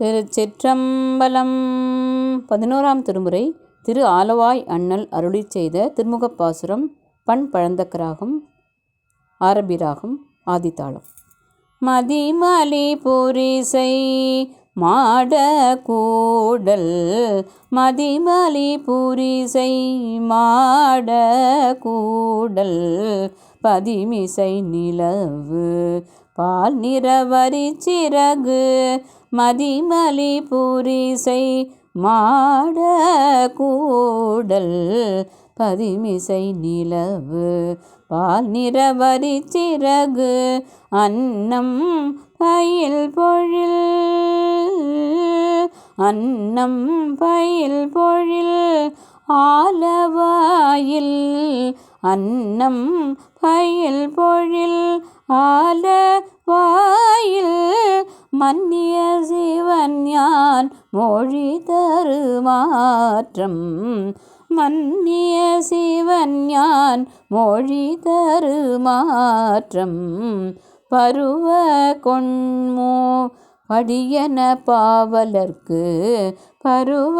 திருச்சிற்றம்பலம் பதினோராம் திருமுறை திரு ஆலவாய் அண்ணல் அருளி செய்த திருமுகப்பாசுரம் பண் பழந்தக்கராகும் ஆரபிராகும் ஆதித்தாளம். மதிமலி புரிசை மாட கூடல் மதிமலி புரிசை மாட கூடல் பதிமிசை நிலவு பால் நிறவரி சிறகு மதிமலி புரிசை மாடக்கூடல் பதிமிசை நிலவு பால் நிறவரி சிறகு அன்னம் பயில் பொழில். அன்னம் பயில் பொழில் ஆலவாயில். அன்னம் பயில் பொழில் ஆலவாயில். மன்னிய யான் மொழி தரு மாற்றம் மன்னிய சிவன் யான் மொழி தரு மாற்றம் பருவ கொண்மோ படியன பாவலர்க்கு பருவ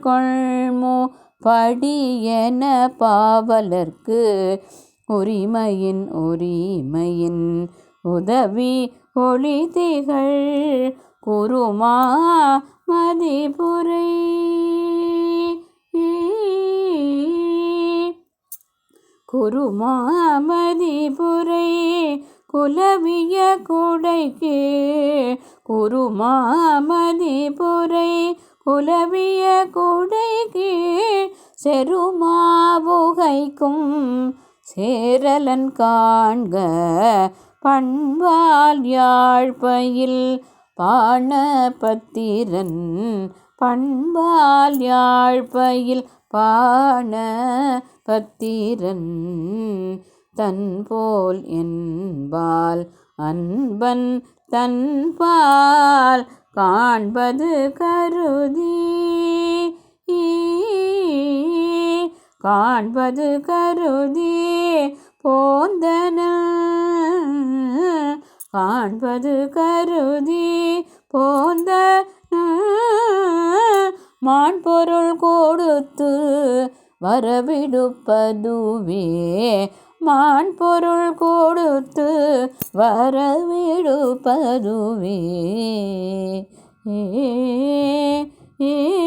கொள்மோ படியன பாவலர்க்கு. உரிமையின் உரிமையின் உதவி ஒளி திகழ். குருமா மதிபுரை. குருமா மதிபுரை குலவிய குடைக்கு. குருமா மதிபுரை குலவிய குடைக்கு. செருமாவுகைக்கும் சேரலன் காண்க பண்பால் யாழ்பையில் பாணபத்திரன் பண்பால் யாழ்பயில் பாண பத்திரன் தன்போல் என்பால் அன்பன் தன்பால் காண்பது கருதி. காண்பது கருதி. போ காண்பது கருதி போந்த மான் பொருள் கொடுத்து வரவிடுப்பதுவே. மான் பொருள் கொடுத்து வரவிடுப்பதுவே. ஏ ஏ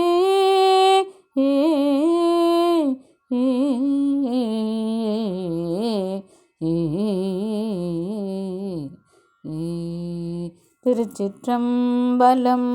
திருச்சிற்றம்பலம்.